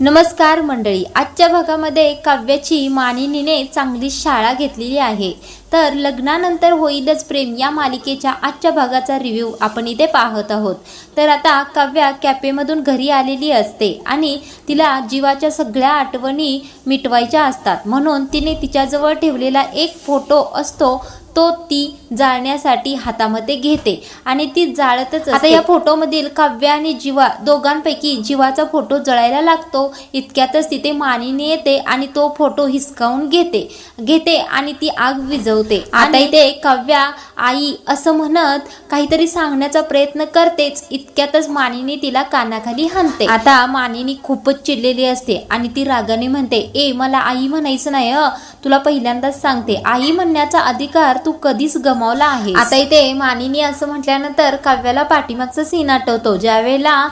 नमस्कार मंडळी आजच्या भागामध्ये काव्याची मानिनीने चांगली शाळा घेतलेली आहे. तर लग्नानंतर होईलच प्रेम या मालिकेच्या आजच्या भागाचा रिव्ह्यू आपण इथे पाहत आहोत. तर आता काव्या कॅफेमधून घरी आलेली असते आणि तिला जीवाच्या सगळ्या आठवणी मिटवायच्या असतात. म्हणून तिने तिच्याजवळ ठेवलेला एक फोटो असतो तो ती जाळण्यासाठी हातामध्ये घेते आणि ती जाळतच आता या फोटोमधील काव्य आणि जीवा दोघांपैकी जीवाचा फोटो जळायला लागतो. इतक्यातच तिथे मानिनी येते आणि तो फोटो हिसकावून घेते घेते आणि ती आग विझवते. आता इथे काव्या आई असं म्हणत काहीतरी सांगण्याचा प्रयत्न करतेच. इतक्यातच मानिनी तिला कानाखाली हाणते. आता मानिनी खूपच चिडलेली असते आणि ती रागाने म्हणते ए मला आई म्हणायचं नाही अ तुला पहिल्यांदाच सांगते. आई म्हणण्याचा अधिकार तू कधीच गमावला आहे आता इथे मानिनी असं म्हटल्यानंतर काव्याला पाठीमागचा सीन आठवतो. ज्यावेळेला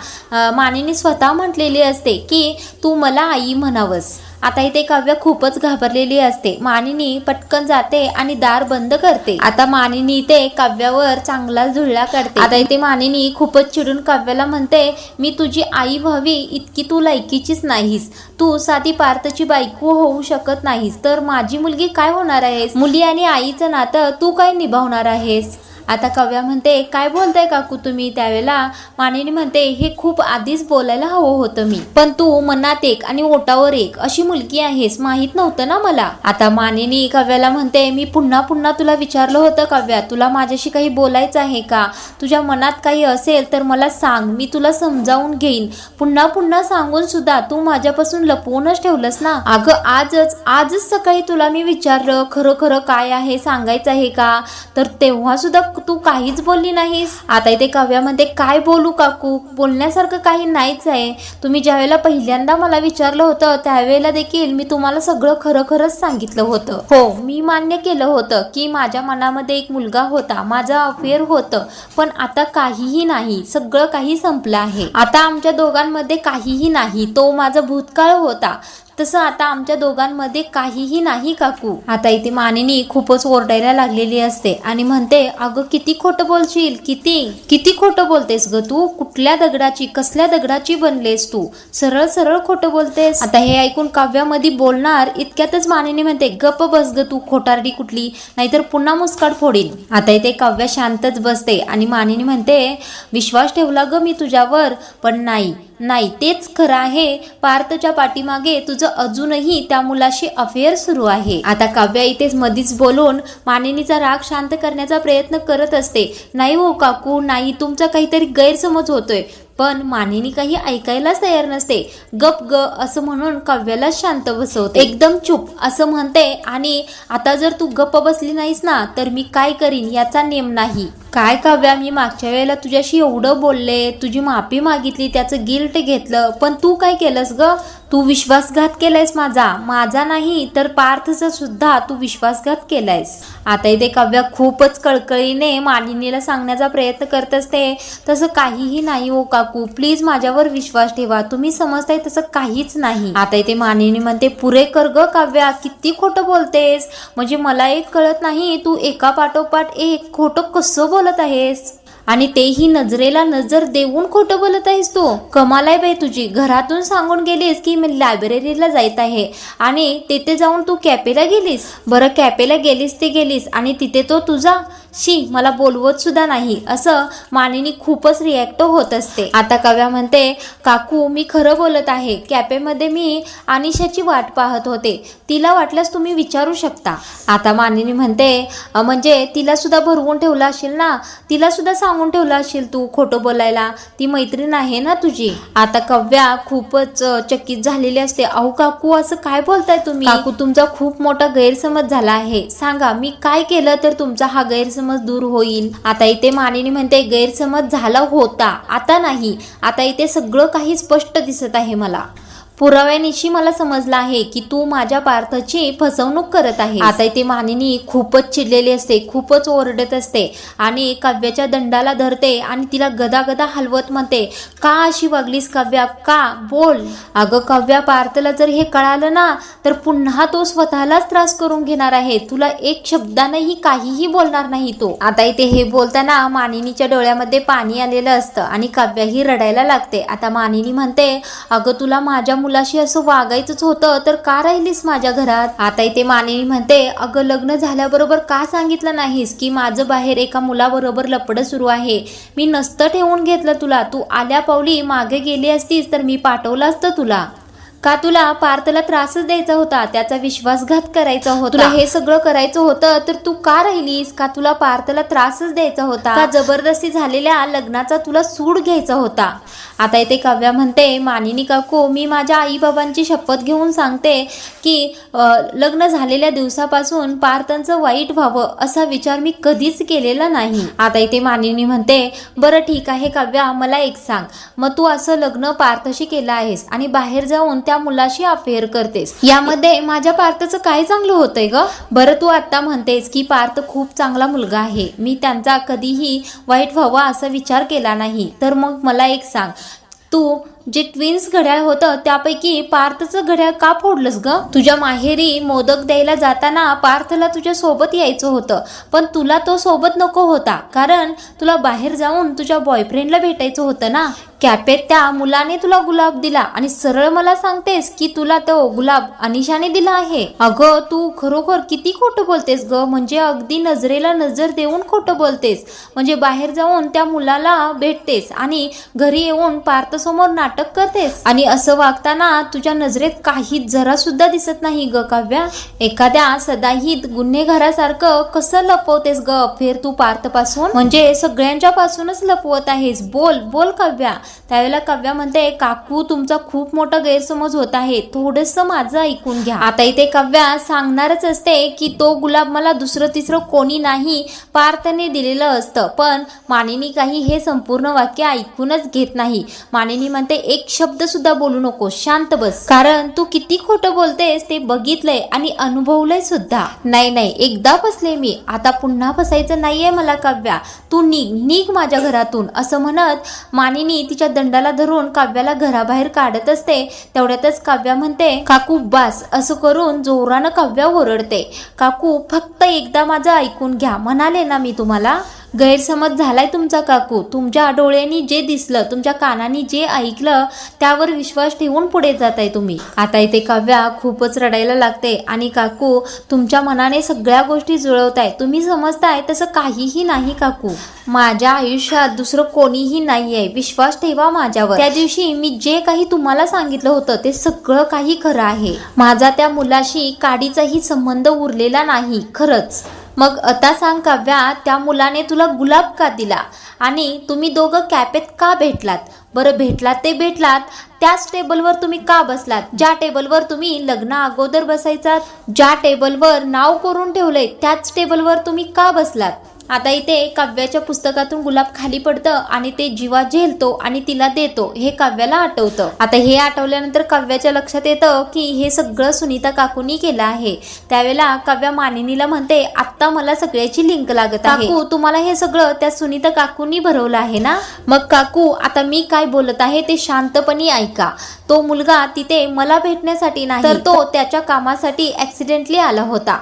मानिनी स्वतः म्हटलेली असते की तू मला आई म्हणावंस. आता इथे काव्य खूपच घाबरलेली असते. मानिनी पटकन जाते आणि दार बंद करते. आता मानिनी इथे काव्यावर चांगला झुळला करते आता इथे मानिनी खूपच चिडून काव्याला म्हणते मी तुझी आई व्हावी इतकी तू लायकीचीच नाहीस. तू साधी पार्थची बायको होऊ शकत नाहीस. तर माझी मुलगी काय होणार आहेस? मुली आणि आईचं नातं तू काय निभावणार आहेस? आता कव्या म्हणते काय बोलताय काकू तुम्ही? त्यावेळेला मानिनी म्हणते हे खूप आधीच बोलायला हवं होतं मी. पण तू मनात एक आणि ओटावर एक अशी मुलगी आहेस माहीत नव्हतं ना मला. आता मानिनी कव्याला म्हणते मी पुन्हा पुन्हा तुला विचारलं होतं काव्या तुला माझ्याशी काही बोलायचं आहे का? तुझ्या मनात काही असेल तर मला सांग मी तुला समजावून घेईन. पुन्हा पुन्हा सांगून सुद्धा तू माझ्यापासून लपवूनच ठेवलंस ना. अगं आजच आजच सकाळी तुला मी विचारलं खरं खरं काय आहे सांगायचं आहे का? तर तेव्हा सुद्धा तू काहीच बोलली नाहीस. आता इथे काव्यामध्ये काय बोलू काकू? बोलण्यासारखं काही नाहीच आहे. तुम्ही ज्यावेळेला पहिल्यांदा मला विचारलं होतं त्यावेळेला देखील मी तुम्हाला सगळं खरं खरंच सांगितलं होतं. हो. मी मान्य केलं होतं की माझ्या मनामध्ये एक मुलगा होता माझं अफेअर होतं पण आता काहीही नाही. सगळं काही संपलं आहे. आता आमच्या दोघांमध्ये काहीही नाही. तो माझा भूतकाळ होता. तसं आता आमच्या दोघांमध्ये काहीही नाही काकू. आता इथे मानिनी खूपच ओरडायला लागलेली असते आणि म्हणते अगं किती खोटं बोलशील किती? किती खोटं बोलतेस ग तू? कुठल्या दगडाची कसल्या दगडाची बनलेस तू? सरळ सरळ खोटं बोलतेस. आता हे ऐकून काव्यामध्ये बोलणार इतक्यातच मानिनी म्हणते गप बस ग तू खोटारडी कुठली? नाहीतर पुन्हा मुस्काट फोडीन. आता इथे काव्या शांतच बसते आणि मानिनी म्हणते विश्वास ठेवला ग मी तुझ्यावर पण नाही. नाही तेच खरं आहे. पार्थच्या पाठीमागे तुझं अजूनही त्या मुलाशी अफेअर सुरू आहे. आता काव्या इथेच मधीच बोलून मानिनीचा राग शांत करण्याचा प्रयत्न करत असते. नाही हो काकू नाही तुमचा काहीतरी गैरसमज होतोय. पण मानिनी काही ऐकायलाच तयार नसते. गप ग असं म्हणून काव्याला शांत बसवते. एकदम चुप असं म्हणते आणि आता जर तू गप्प बसली नाहीस ना तर मी काय करीन याचा नेम नाही. काय काव्या मी मागच्या वेळेला तुझ्याशी एवढं बोलले तुझी माफी मागितली त्याचं गिल्ट घेतलं पण तू काय केलंस ग? तू विश्वासघात केलायस माझा. माझा नाही तर पार्थचा सुद्धा तू विश्वासघात केलायस. आता इथे काव्या खूपच कळकळीने मानिनीला सांगण्याचा प्रयत्न करत असते तसं काहीही नाही हो काकू. प्लीज माझ्यावर विश्वास ठेवा. तुम्ही समजताय तसं काहीच नाही. आता इथे मालिनी म्हणते पुरे कर ग काव्या किती खोटं बोलतेस. म्हणजे मला एक कळत नाही तू एका पाठोपाठ एक खोटं कसं बोलत आहेस? आणि तेही नजरेला नजर देऊन खोटं बोलत आहेस तू. कमाल आहे बाई तुझी. घरातून सांगून गेलीस की मी लायब्ररीला जायत आहे. आणि तिथे जाऊन तू कॅपेला गेलीस? बरं कॅपेला गेलीस ते गेलीस आणि तिथे तो तुझा शी मला बोलवत सुद्धा नाही. असं मानिनी खूपच रिॲक्ट होत असते. आता कव्या म्हणते काकू मी खरं बोलत आहे. कॅफेमध्ये मी अनिशाची वाट पाहत होते. तिला वाटल्यास तुम्ही विचारू शकता. आता मानिनी म्हणते म्हणजे तिला सुद्धा भरवून ठेवलं असेल ना? तिला सुद्धा सांगून ठेवलं असेल तू खोटं बोलायला? ती मैत्रीण आहे ना तुझी? आता कव्या खूपच चकित झालेली असते. अहो काकू असं काय बोलताय तुम्ही? काकू तुमचा खूप मोठा गैरसमज झाला आहे. सांगा मी काय केलं तर तुमचा हा गैरसमज दूर होईल. आता इथे मानिनी म्हणते गैरसमज झाला होता आता नाही. आता इथे सगळं काही स्पष्ट दिसत आहे मला. पुराव्यानिशी मला समजलं आहे की तू माझ्या पार्थची फसवणूक करत आहे आता इथे मानिनी खूपच चिडलेली असते खूपच ओरडत असते आणि काव्याच्या दंडाला धरते आणि तिला गदा गदा हलवत म्हणते का अशी वागलीस काव्या? का? बोल. अगं काव्या पार्थला जर हे कळालं ना तर पुन्हा तो स्वतःलाच त्रास करून घेणार आहे. तुला एक शब्दानंही काहीही बोलणार नाही तो. आता इथे हे बोलताना मानिनीच्या डोळ्यामध्ये पाणी आलेलं असतं आणि काव्याही रडायला लागते. आता मानिनी म्हणते अगं तुला माझ्या मुलाशी असं वागायचंच होतं तर का राहिलीस माझ्या घरात? आता इथे मानिनी म्हणते अगं लग्न झाल्याबरोबर का सांगितलं नाहीस की माझं बाहेर एका मुलाबरोबर लपडं सुरू आहे? मी नसतं ठेवून घेतलं तुला. तू आल्या पावली मागे गेली असतीस तर मी पाठवलं असतं तुला. का तुला पार्थला त्रासच द्यायचा होता? त्याचा विश्वासघात करायचा होता. तुला हे सगळं करायचं होतं तर तू का राहिलीस? का तुला पार्थला त्रासच द्यायचा होता? का जबरदस्ती झालेल्या लग्नाचा तुला सूड घ्यायचा होता? आता इथे काव्या म्हणते मानिनी काकू मी माझ्या आई बाबांची शपथ घेऊन सांगते की लग्न झालेल्या दिवसापासून पार्थांचं वाईट व्हावं असा विचार मी कधीच केलेला नाही. आता इथे मानिनी म्हणते बरं ठीक आहे काव्या मला एक सांग. मग तू असं लग्न पार्थशी केलं आहेस आणि बाहेर जाऊन त्या मुलाशी अफेअर करतेस. यामध्ये माझ्या पार्थचं काय चांगलं होतंय ग? बरं तू आता म्हणतेस की पार्थ खूप चांगला मुलगा आहे. मी त्यांचा कधीही वाईट व्हावा असा विचार केला नाही. तर मग मला एक सांग. तू जे ट्विन्स घड्याळ होतं त्यापैकी पार्थचं घड्याळ का फोडलंस ग? तुझ्या माहेरी मोदक द्यायला जाताना पार्थला तुझ्या सोबत यायचं होतं पण तुला तो सोबत नको होता कारण तुला बाहेर जाऊन तुझ्या बॉयफ्रेंडला भेटायचं होतं ना? कॅपेत त्या मुलाने तुला गुलाब दिला आणि सरळ मला सांगतेस की तुला तो गुलाब अनिशाने दिला आहे. अगं तू खरोखर किती खोटं बोलतेस ग? म्हणजे अगदी नजरेला नजर देऊन खोटं बोलतेस. म्हणजे बाहेर जाऊन त्या मुलाला भेटतेस आणि घरी येऊन पार्थसमोर नाटक करतेस. आणि असं वागताना तुझ्या नजरेत काही जरा सुद्धा दिसत नाही ग काव्या. एखाद्या सदाहित गुन्हेगारासारखं कसं लपवतेस ग? फेर तू पार्थपासून म्हणजे सगळ्यांच्या पासूनच लपवत आहेस. बोल बोल काव्या. त्यावेळेला काव्या म्हणते काकू तुमचा खूप मोठा गैरसमज होत आहे. थोडस माझं ऐकून घ्या. आता इथे काव्या सांगणारच असते की तो गुलाब मला दुसरं तिसरं कोणी नाही पार्थने दिलेलं असतं. पण मानिनी काही हे संपूर्ण वाक्य ऐकूनच घेत नाही. मानिनी म्हणते एक शब्द सुद्धा बोलू नको. शांत बस. कारण तू किती खोटं बोलतेस ते बघितलंय आणि अनुभवलंय सुद्धा. नाही नाही एकदा बसले मी. आता पुन्हा बसायचं नाहीये मला काव्या. तू निघ निघ माझ्या घरातून. असं म्हणत मानिनी तिच्या दंडाला धरून काव्याला घराबाहेर काढत असते. तेवढ्यातच काव्या म्हणते काकू बास. असं करून जोरानं काव्या ओरडते. काकू फक्त एकदा माझं ऐकून घ्या. म्हणाले ना मी तुम्हाला. गैरसमज झालाय तुमचा काकू. तुमच्या डोळ्यांनी जे दिसलं तुमच्या कानांनी जे ऐकलं त्यावर विश्वास ठेवून पुढे जात आहे तुम्ही. आता इथे काव्या खूपच रडायला लागते आणि काकू तुमच्या मनाने सगळ्या गोष्टी जुळवताय. तुम्ही समजताय तसं काहीही नाही काकू. माझ्या आयुष्यात दुसरं कोणीही नाहीये. विश्वास ठेवा माझ्यावर. त्या दिवशी मी जे काही तुम्हाला सांगितलं होतं ते सगळं काही खरं आहे. माझा त्या मुलाशी काडीचाही संबंध उरलेला नाही. खरंच. मग आता सांग काव्या त्या मुलाने तुला गुलाब का दिला? आणि तुम्ही दोघं कॅपेत का भेटलात? बरं भेटलात ते भेटलात. त्याच टेबलवर तुम्ही का बसलात? ज्या टेबलवर तुम्ही लग्ना अगोदर बसायचात ज्या टेबलवर नाव करून ठेवलंय त्याच टेबलवर तुम्ही का बसलात? आता इथे काव्याच्या पुस्तकातून गुलाब खाली पडतं आणि ते जीवा झेलतो आणि तिला देतो हे काव्याला आठवतं. आता हे आठवल्यानंतर काव्याच्या लक्षात येतं की हे सगळं सुनीता काकूनी केलं आहे. त्यावेळेला काव्या मानिनीला म्हणते आत्ता मला सगळ्याची लिंक लागत आहे. काकू तुम्हाला हे सगळं त्या सुनीता काकूंनी भरवलं आहे ना? मग काकू आता मी काय बोलत आहे ते शांतपणे ऐका. तो मुलगा तिथे मला भेटण्यासाठी नाही तर तो त्याच्या कामासाठी ऍक्सिडेंटली आला होता.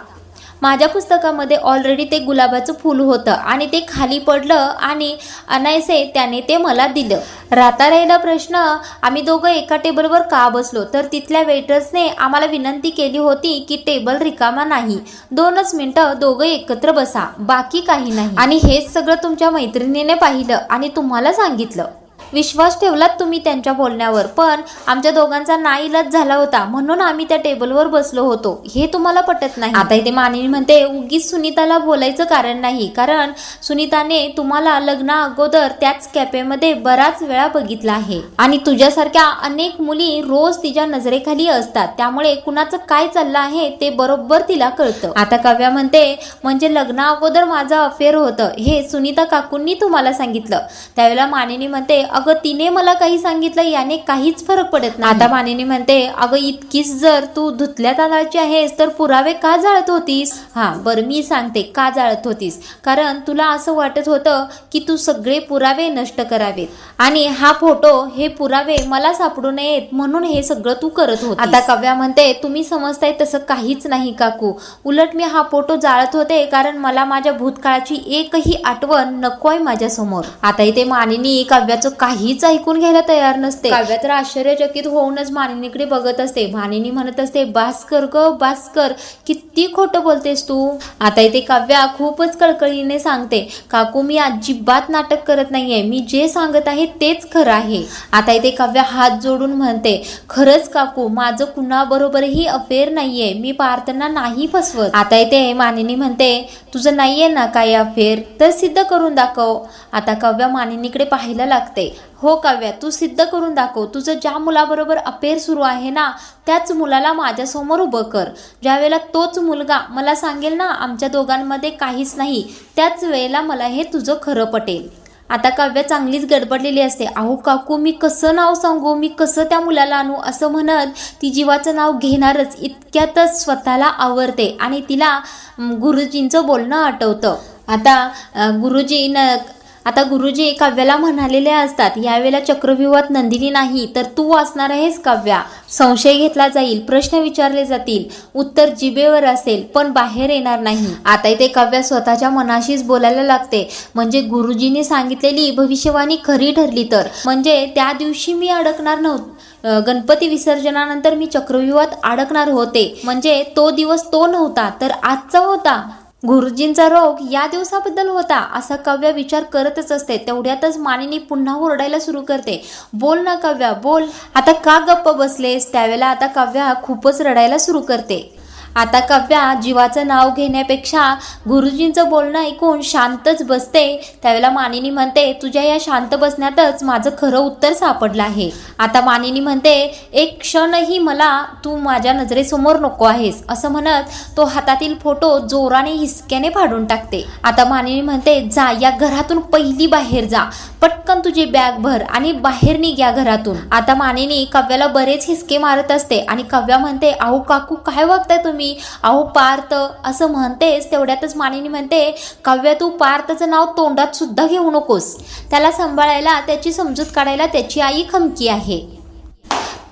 माझ्या पुस्तकामध्ये ऑलरेडी ते गुलाबाचं फूल होतं आणि ते खाली पडलं आणि अनायसे त्याने ते मला दिलं. राहता राहिला प्रश्न आम्ही दोघं एका टेबलवर का बसलो? तर तिथल्या वेटर्सने आम्हाला विनंती केली होती की टेबल रिकामा नाही. दोनच मिनटं दोघं एकत्र बसा बाकी काही नाही. आणि हेच सगळं तुमच्या मैत्रिणीने पाहिलं आणि तुम्हाला सांगितलं. विश्वास ठेवलात तुम्ही त्यांच्या बोलण्यावर. पण आमच्या दोघांचा नाईलाज झाला होता. म्हणून आम्ही त्या टेबलवर बसलो होतो. हे तुम्हाला पटत नाही. आता इथे मानिनी म्हणते उगीच सुनीताला बोलायचं कारण नाही. कारण सुनीताने तुम्हाला लग्ना अगोदर त्याच कॅफेमध्ये बराच वेळा बघितला आहे. आणि तुझ्यासारख्या अनेक मुली रोज तिच्या नजरेखाली असतात. त्यामुळे कुणाचं काय चाललं आहे ते बरोबर तिला कळतं. आता काव्या म्हणते म्हणजे लग्ना अगोदर माझं अफेअर होतं. हे सुनीता काकूंनी तुम्हाला सांगितलं. त्यावेळेला मानिनी म्हणते अगं तिने मला काही सांगितलं याने काहीच फरक पडत नाही. आता मानिनी म्हणते अगं इतकीच जर तू धुतल्या तांदळाची आहेस तर पुरावे का जाळत होतीस? हा बरं मी सांगते का जाळत होतीस. कारण तुला असं वाटत होतं की तू सगळे पुरावे नष्ट करावेत. आणि हा फोटो हे पुरावे मला सापडू नयेत म्हणून हे सगळं तू करत होत आता कव्या म्हणते तुम्ही समजताय तसं काहीच नाही काकू. उलट मी हा फोटो जाळत होते कारण मला माझ्या भूतकाळाची एकही आठवण नकोय माझ्यासमोर आता इथे मानिनी काव्याचं काहीच ऐकून घ्यायला तयार नसते. काव्या तर आश्चर्यचकित होऊनच मानिनीकडे बघत असते. मानिनी म्हणत असते भास्कर ग भास्कर किती खोटं बोलतेस तू? आता इथे काव्या खूपच कळकळीने सांगते काकू मी अजिबात नाटक करत नाहीये. मी जे सांगत आहे तेच खरं आहे. आता इथे काव्या हात जोडून म्हणते खरंच काकू माझं कुणाबरोबरही अफेअर नाहीये. मी पार्थना नाही फसवत. आता इथे मानिनी म्हणते तुझं नाहीये ना काही अफेअर? तर सिद्ध करून दाखव. आता काव्या मानिनीकडे पाहायला लागते. हो काव्या तू सिद्ध करून दाखव. तुझं ज्या मुलाबरोबर अपेर सुरू आहे ना त्याच मुलाला माझ्यासमोर उभं कर. ज्या वेळेला तोच मुलगा मला सांगेल ना आमच्या दोघांमध्ये काहीच नाही त्याच वेळेला मला हे तुझं खरं पटेल. आता काव्य चांगलीच गडबडलेली असते. अहो काकू मी कसं नाव सांगू? मी कसं त्या मुलाला आणू? असं म्हणत ती जीवाचं नाव घेणारच इतक्यातच स्वतःला आवरते आणि तिला गुरुजींचं बोलणं आठवतं. आता गुरुजी न आता गुरुजी काव्याला म्हणालेले असतात यावेळेला चक्रव्यूहात नंदिनी नाही तर तू वाचणार आहेस काव्या. संशय घेतला जाईल प्रश्न विचारले जातील उत्तर जिभेवर असेल पण बाहेर येणार नाही. आता इथे काव्या स्वतःच्या मनाशीच बोलायला लागते. म्हणजे गुरुजींनी सांगितलेली भविष्यवाणी खरी ठरली तर. म्हणजे त्या दिवशी मी अडकणार नव्हतं गणपती विसर्जनानंतर मी चक्रव्यूहात अडकणार होते. म्हणजे तो दिवस तो नव्हता तर आजचा होता. गुरुजींचा रोग या दिवसाबद्दल होता असा काव्या विचार करतच असते. तेवढ्यातच मानिनी पुन्हा ओरडायला सुरू करते. बोल ना काव्या बोल. आता का गप्प बसलेस? त्यावेळेला आता काव्या खूपच रडायला सुरू करते. आता काव्या जीवाचं नाव घेण्यापेक्षा गुरुजींचं बोलणं ऐकून शांतच बसते. त्यावेळेला मानिनी म्हणते तुझ्या या शांत बसण्यातच माझं खरं उत्तर सापडलं आहे. आता मानिनी म्हणते एक क्षणही मला तू माझ्या नजरेसमोर नको आहेस. असं म्हणत तो हातातील फोटो जोराने हिसक्याने फाडून टाकते. आता मानिनी म्हणते जा या घरातून पहिली बाहेर जा. पटकन तुझी बॅग भर आणि बाहेर निघ या घरातून. आता मानिनी काव्याला बरेच हिसके मारत असते आणि काव्या म्हणते आहो काकू काय वागताय तुम्ही? अहो पार्थ असं म्हणतेस तेवढ्यातच मानिनी म्हणते काव्य तू पार्थचं नाव तोंडात सुद्धा घेऊ नकोस. त्याला सांभाळायला त्याची समजूत काढायला त्याची आई खमकी आहे.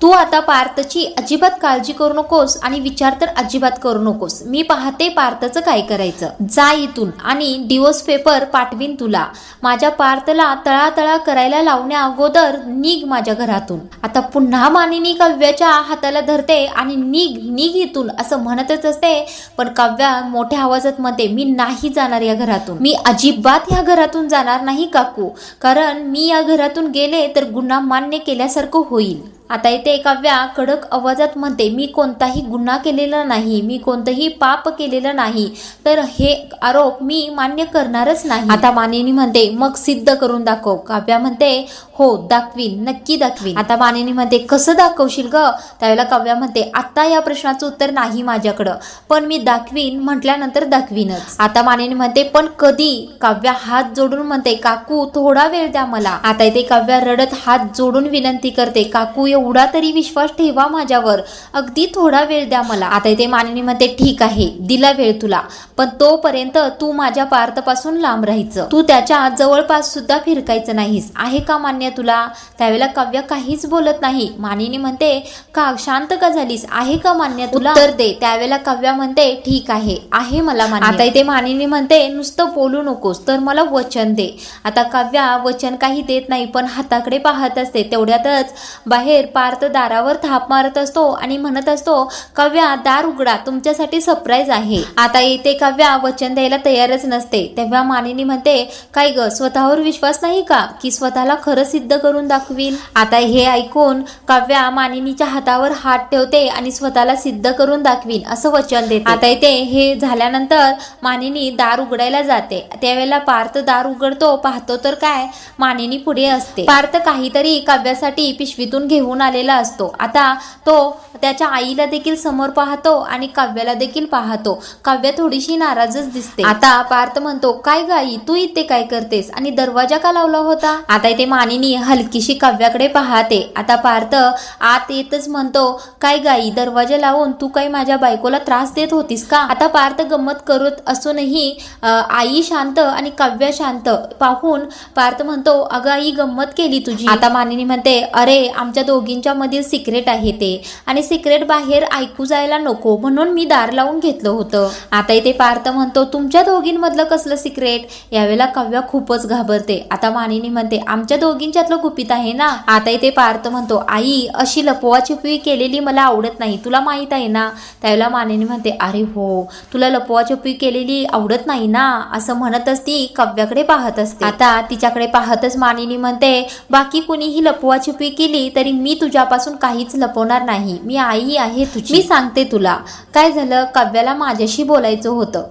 तू आता पार्थची अजिबात काळजी करू नकोस आणि विचार तर अजिबात करू नकोस. मी पाहते पार्थचं काय करायचं. जा इथून आणि डिवोर्स पेपर पाठवीन तुला. माझ्या पार्थला तळातळा करायला लावण्या अगोदर निघ माझ्या घरातून. आता पुन्हा मानिनी काव्याच्या हाताला धरते आणि निघ निघ इथून असं म्हणतच असते. पण काव्या मोठ्या आवाजात म्हणते मी नाही जाणार या घरातून. मी अजिबात या घरातून जाणार नाही काकू. कारण मी या घरातून गेले तर गुन्हा मान्य केल्यासारखं होईल. आता इथे काव्या कडक आवाजात म्हणते मी कोणताही गुन्हा केलेला नाही मी कोणतंही पाप केलेलं नाही तर हे आरोप मी मान्य करणारच नाही. आता मानिनी म्हणते मग सिद्ध करून दाखव. काव्या म्हणते हो दाखवीन नक्की दाखवीन. आता मानिनी म्हणते कसं दाखवशील ग? त्यावेळेला काव्या म्हणते आता या प्रश्नाचं उत्तर नाही माझ्याकडं पण मी दाखवीन म्हटल्यानंतर दाखवीनच. आता मानिनी म्हणते पण कधी? काव्या हात जोडून म्हणते काकू थोडा वेळ द्या मला. आता इथे काव्या रडत हात जोडून विनंती करते काकू एवढा तरी विश्वास ठेवा माझ्यावर. अगदी थोडा वेळ द्या मला. आता इथे मानिनी म्हणते ठीक आहे दिला वेळ तुला. पण तोपर्यंत तू माझ्या पार्थपासून लांब राहायचं. तू त्याच्या जवळपास सुद्धा फिरकायचं नाहीस. आहे का मान्य तुला? त्यावेळेला काव्य काहीच बोलत नाही. मानिनी म्हणते का शांत का झालीस? आहे का मान्य तुला? तर दे. त्यावेळेला काव्या म्हणते ठीक आहे. आहे मला मान्य. आता इथे मानिनी म्हणते नुसतं बोलू नकोस तर मला वचन दे. आता काव्या वचन काही देत नाही पण हाताकडे पाहत असते. तेवढ्यातच बाहेर पार्थ दारावर थाप मारत असतो आणि म्हणत असतो काव्या दार उघडा तुमच्यासाठी सरप्राईज आहे. आता येते काव्या वचन द्यायला तयारच नसते. तेव्हा मानिनी म्हणते काय ग स्वतःवर विश्वास नाही का? की स्वतःला खरं सिद्ध करून दाखवील आता हे ऐकून काव्या मानिनीच्या हातावर हात ठेवते आणि स्वतःला सिद्ध करून दाखवीन असं वचन देते. आता इथे हे झाल्यानंतर मानिनी दार उघडायला जाते. त्यावेळेला पार्थ दार उघडतो पाहतो तर काय? मानिनी पुढे असते. पार्थ काहीतरी काव्यासाठी पिशवीतून घेऊन आलेला असतो. आता तो त्याच्या आईला देखील समोर पाहतो आणि काव्याला देखील पाहतो. काव्य थोडीशी नाराजच दिसते. आता पार्थ म्हणतो काय गाई तू इथे काय करतेस? आणि दरवाजा का लावला होता? आता इथे मानिनी हलकीशी काव्याकडे पाहते. आता पार्थ आत येतच म्हणतो काय गाई दरवाजा लावून तू काही माझ्या बायकोला त्रास देत होतीस का? आता पार्थ गंमत करत असूनही आई शांत आणि काव्य शांत. पाहून पार्थ म्हणतो अगं आई गंमत केली तुझी. आता मानिनी म्हणते अरे आमच्या दोघी दोघींच्या मधील सिक्रेट आहे ते. आणि सिक्रेट बाहेर ऐकू जायला नको म्हणून मी दार लावून घेतलं होतं. आता इथे पार्थ म्हणतो तुमच्या दोघींमधलं कसलं सिक्रेट यावेळेला काव्या खूपच घाबरते. आता मानिनी म्हणते आमच्या दोघींच्यातलं गुपित आहे ना? आता इथे पार्थ म्हणतो आई अशी लपवाछपवी केलेली मला आवडत नाही तुला माहीत आहे ना? त्यावेळेला मानिनी म्हणते अरे हो तुला लपवाछपवी केलेली आवडत नाही ना? असं म्हणतच ती काव्याकडे पाहत असते. आता तिच्याकडे पाहतच मानिनी म्हणते बाकी कुणीही लपवाछपवी केली तरी मी तुझ्यापासून काहीच लपवणार नाही. मी आई आहे तुझी. मी सांगते तुला. काय झालं? काव्याला माझ्याशी बोलायचं होतं.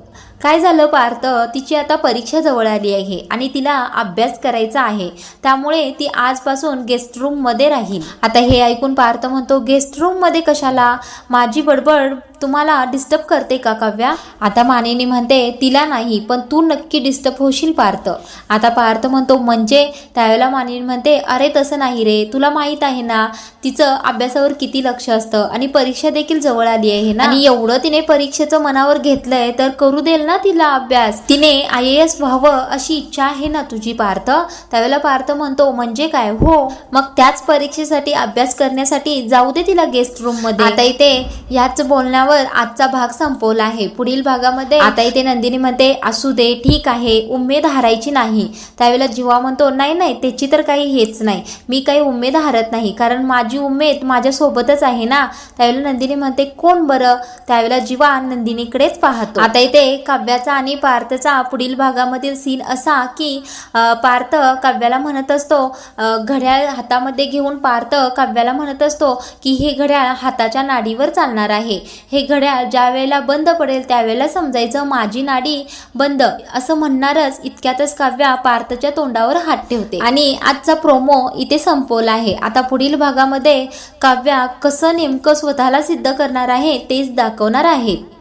काय झालं पार्थ? तिची आता परीक्षा जवळ आली आहे आणि तिला अभ्यास करायचा आहे. त्यामुळे ती आजपासून गेस्ट रूममध्ये राहील. आता हे ऐकून पार्थ म्हणतो गेस्ट रूममध्ये कशाला? माझी बडबड तुम्हाला डिस्टर्ब करते का काव्या? आता मानिनी म्हणते तिला नाही पण तू नक्की डिस्टर्ब होशील पार्थ. आता पार्थ म्हणतो म्हणजे? त्यावेळेला मानिनी म्हणते अरे तसं नाही रे तुला माहीत आहे ना तिचं अभ्यासावर किती लक्ष असतं आणि परीक्षा देखील जवळ आली आहे ना. आणि एवढं तिने परीक्षेचं मनावर घेतलंय तर करू देल ना तिला अभ्यास. तिने आय एस व्हावं अशी इच्छा आहे ना तुझी पार्थ? त्यावेळेला पार्थ म्हणतो म्हणजे काय? हो. मग त्याच परीक्षेसाठी अभ्यास करण्यासाठी जाऊ दे तिला गेस्ट रूममध्ये. आता इथे याच बोलण्यावर आजचा भाग संपवला आहे. पुढील भागामध्ये आता इथे नंदिनी म्हणते असू दे ठीक आहे. उमेद हारायची नाही. त्यावेळेला जीवा म्हणतो नाही नाही त्याची तर काही हेच नाही. मी काही उमेद हारत नाही. कारण माझी उमेद माझ्या सोबतच आहे ना. त्यावेळेला नंदिनी म्हणते कोण बरं? त्यावेळेला जीवा नंदिनीकडेच पाहतो. आता इथे काव्याचा आणि पार्थचा पुढील भागामधील सीन असा की पार्थ काव्याला म्हणत असतो घड्याळ हातामध्ये घेऊन पार्थ काव्याला म्हणत असतो की हे घड्याळ हाताच्या नाडीवर चालणार आहे. हे घड्याळ ज्या वेळेला बंद पडेल त्यावेळेला समजायचं. माझी नाडी बंद. असं म्हणणारच इतक्यातच काव्या पार्थच्या तोंडावर हात ठेवते. आणि आजचा प्रोमो इथे संपवला आहे. आता पुढील भागामध्ये काव्या कसं नेमकं स्वतःला सिद्ध करणार आहे तेच दाखवणार आहेत